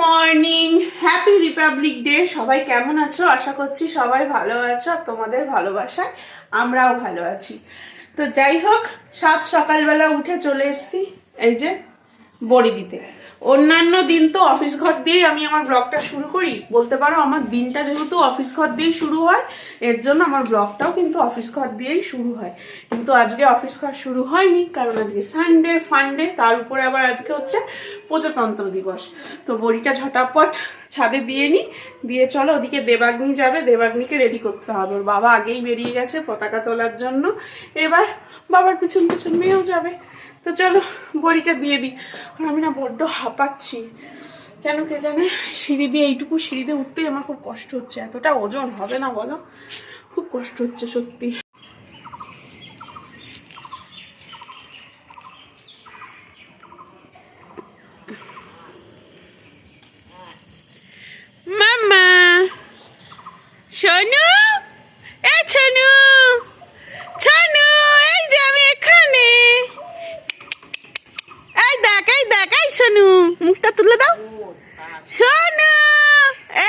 Morning happy republic day সবাই কেমন আছো? আশা করছি সবাই ভালো আছো আর তোমাদের ভালোবাসায় আমরাও ভালো আছি। তো যাই হোক, সাত সকালবেলা উঠে চলে এসছি এই যে বড়ি দিতে। অন্যান্য দিন তো অফিস ঘর দিয়েই আমি আমার ব্লগটা শুরু করি। বলতে পারো, আমার দিনটা যেহেতু অফিস ঘর দিয়েই শুরু হয়, এর জন্য আমার ব্লগটাও কিন্তু অফিস ঘর দিয়েই শুরু হয়। কিন্তু আজকে অফিস ঘর শুরু হয়নি, কারণ আজকে সানডে ফান্ডে তার উপরে আবার আজকে হচ্ছে প্রজাতন্ত্র দিবস। তো বড়িটা ঝটাপট ছাদে দিয়ে নি, দিয়ে চলো ওদিকে দেবাগ্নি যাবে, দেবাগ্নিকে রেডি করতে হবে। ওর বাবা আগেই বেরিয়ে গেছে পতাকা তোলার জন্য। এবার বাবার পিছন পিছন মেয়েও যাবে। তো চলো, বড়িটা দিয়ে দিই। আমি না বড্ড হাঁপাচ্ছি। কেন কে জানে? সিঁড়ি দিয়ে এইটুকু সিঁড়ি দিয়ে উঠতেই আমার খুব কষ্ট হচ্ছে। এতটা ওজন হবে না বলো? খুব কষ্ট হচ্ছে সত্যি মামা শোনু এ ছনু ছনু এই যে আমি এখানে এই দেখ এই দেখ এই শোনু মুখটা তুলে দাও শোনু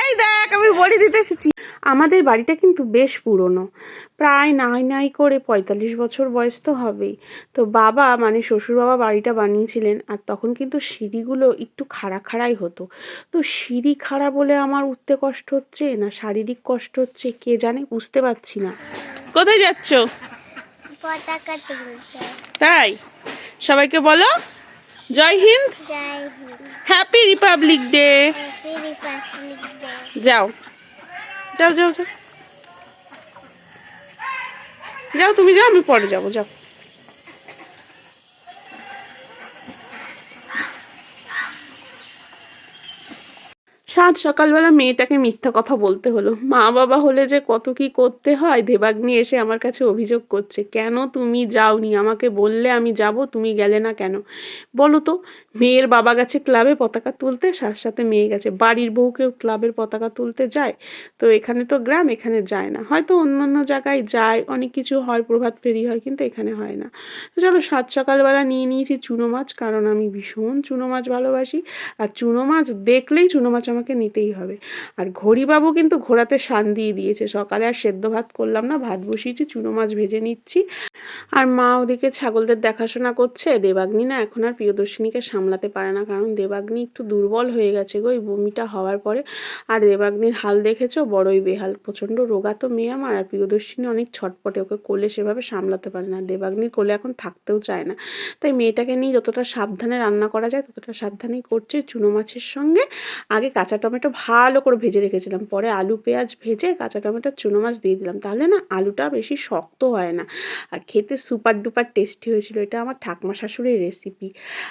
এই দেখ আমি বড়ি দিতে এসেছি। আমাদের বাড়িটা কিন্তু বেশ পুরনো। প্রায় নাই নাই করে পঁয়তাল্লিশ বছর বয়স তো হবেই। তো বাবা মানে শ্বশুর বাবা বাড়িটা বানিয়েছিলেন আর তখন কিন্তু সিঁড়িগুলো একটু খাড়া খাড়াই হতো। তো সিঁড়ি খাড়া বলে আমার উঠতে কষ্ট হচ্ছে না শারীরিক কষ্ট হচ্ছে কে জানে বুঝতে পারছি না। কোথায় যাচ্ছ? তাই? সবাইকে বলো। Jai Hind. Happy republic day যাও। যাও যাও যাও। যাও তুমি যাও আমি পরে যাব যাও। সাত সকালবেলা মেয়েটাকে মিথ্যা কথা বলতে হলো। মা বাবা হলে যে কত কি করতে হয়, দেবাগ্নি এসে আমার কাছে অভিযোগ করছে। কেন তুমি যাওনি? আমাকে বললে আমি যাব, তুমি গেলে না কেন? বলো তো, মেয়ের বাবা গেছে ক্লাবে পতাকা তুলতে, সাথে সাথে মেয়ে গেছে। বাড়ির বউকেও ক্লাবের পতাকা তুলতে যায়। তো এখানে তো গ্রাম, এখানে যায় না। হয়তো অন্য অন্য জায়গায় যায়, অনেক কিছু হয়, প্রভাত ফেরি হয়, কিন্তু এখানে হয় না। তো চলো, সাত সকালবেলা নিয়ে নিয়েছি চুনো মাছ, কারণ আমি ভীষণ চুনো মাছ ভালোবাসি। আর চুনো মাছ দেখলেই চুনো মাছ আমাকে নিতেই হবে। আর ঘড়িবাবু কিন্তু ঘোড়াতে শান দিয়ে দিয়েছে। সকালে আর সেদ্ধ ভাত করলাম না, ভাত বসিয়েছি, চুনো মাছ ভেজে নিচ্ছি। আর মা ওদিকে ছাগলদের দেখাশোনা করছে। দেবাগ্নি না এখন আর প্রিয়দর্শিনীকে সামলাতে পারে না। কারণ দেবাগ্নি একটু দুর্বল হয়ে গেছে গো এই বমিটা হওয়ার পরে। আর দেবাগ্নির হাল দেখেছ? বড়ই বেহাল, প্রচণ্ড রোগা তো মেয়ে আমার। আর প্রিয়দর্শিনী অনেক ছটপটে ওকে কোলে সেভাবে সামলাতে পারে না। দেবাগ্নির কোলে এখন থাকতেও চায় না। তাই মেয়েটাকে নিয়ে যতটা সাবধানে রান্না করা যায়, ততটা সাবধানেই করছে চুনো মাছের সঙ্গে। আগে কাঁচা টমেটো ভালো করে ভেজে রেখেছিলাম। পরে আলু, পেঁয়াজ ভেজে কাঁচা টমেটো, চুনো মাছ দিয়ে দিলাম। তাহলে না আলুটা বেশি শক্ত হয় না। আর খেতে সুপার ডুপার টেস্টি হয়েছিল। এটা আমার ঠাকমা শাশুড়ির রেসিপি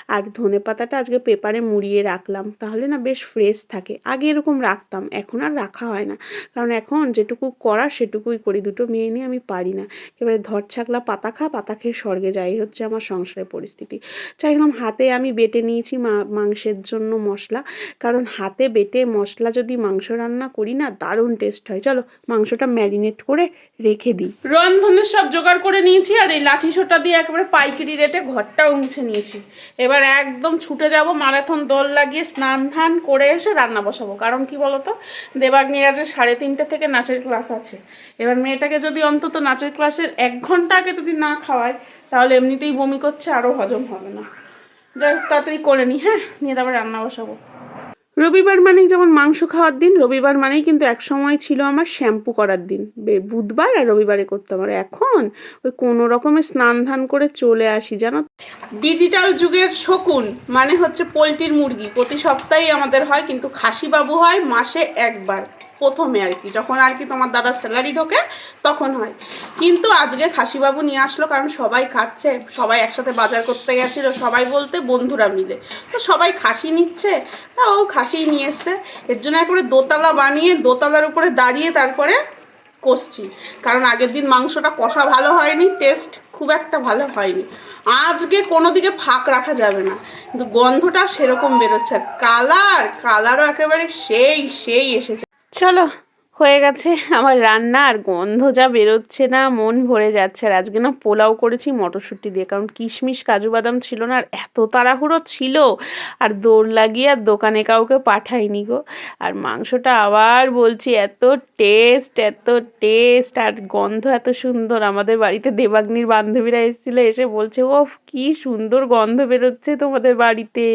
আর ধনে পাতাটা আজকে পেপারে মুড়িয়ে রাখলাম। তাহলে না বেশ ফ্রেশ থাকে। আগে এরকম রাখতাম। এখন আর রাখা হয় না। কারণ এখন যেটুকু করার সেটুকুই করি। দুটো মেয়ে নিয়ে আমি পারি না। এবারে ধর ছাকলা পাতা খা, পাতা খেয়ে স্বর্গে যাই। হচ্ছে আমার সংসারের পরিস্থিতি। চাইলাম হাতে আমি বেটে নিয়েছি মাংসের জন্য মশলা। কারণ হাতে বেটে মশলা যদি মাংস রান্না করি না, দারুণ টেস্ট হয়। চলো মাংসটা ম্যারিনেট করে রেখে দিই। রন্ধনের সব জোগাড় করে নিয়েছি আর এই লাঠি সোটা দিয়ে একেবারে পাইকারি রেটে ঘরটা মুছে নিয়েছি। এবার একদম ছুটে যাব মারাথন দোল লাগিয়ে স্নান ধান করে এসে রান্না বসাবো। কারণ কি বলতো? দেবাগ্নি আজ সাড়ে তিনটে থেকে নাচের ক্লাস আছে। এবার মেয়েটাকে যদি অন্তত নাচের ক্লাসের এক ঘণ্টা আগে যদি না খাওয়ায়, তাহলে এমনিতেই বমি করছে আরও হজম হবে না। যাই তাড়াতাড়ি করে নি হ্যাঁ? নিয়ে তারপর রান্না বসাবো। রবিবার মানেই যেমন মাংস খাওয়ার দিন, রবিবার মানেই কিন্তু এক সময় ছিল আমার শ্যাম্পু করার দিন। বুধবার আর রবিবারে করতাম। আর এখন ওই কোনো রকমের স্নান ধান করে চলে আসি, জানো? ডিজিটাল যুগের শকুন মানে হচ্ছে পোলট্রির মুরগি। প্রতি সপ্তাহেই আমাদের হয়, কিন্তু খাসি বাবু হয় মাসে একবার। প্রথমে আর কি। যখন আর কি তোমার দাদার স্যালারি ঢোকে, তখন হয়। কিন্তু আজকে খাসিবাবু নিয়ে আসলো, কারণ সবাই খাচ্ছে, সবাই একসাথে বাজার করতে গেছিল, সবাই বলতে বন্ধুরা মিলে। তো সবাই খাসি নিচ্ছে, তা ও খাসি নিয়ে এসছে। এর জন্য একবারে দোতলা বানিয়ে, দোতলার উপরে দাঁড়িয়ে তারপরে কষছি। কারণ আগের দিন মাংসটা কষা ভালো হয়নি টেস্ট খুব একটা ভালো হয়নি। আজকে কোনো দিকে ফাঁক রাখা যাবে না। কিন্তু গন্ধটা সেরকম বেরোচ্ছে। কালার কালারও একেবারে সেই সেই এসেছে। চলো, হয়ে গেছে। আমার রান্না আর গন্ধ যা বেরোচ্ছে না, মন ভরে যাচ্ছে। আর আজকে না পোলাও করেছি মটরশুঁটি দিয়ে, কারণ কিশমিশ, কাজু বাদাম ছিল না, আর এত তাড়াহুড়ো ছিল। আর দৌড় লাগিয়ে আর দোকানে কাউকে পাঠাইনি গো। আর মাংসটা আবার বলছি, এত টেস্ট এত টেস্ট আর গন্ধ এত সুন্দর। আমাদের বাড়িতে দেবাগ্নির বান্ধবীরা এসেছিল, এসে বলছে, ওফ, কি সুন্দর গন্ধ বেরোচ্ছে তোমাদের বাড়িতে।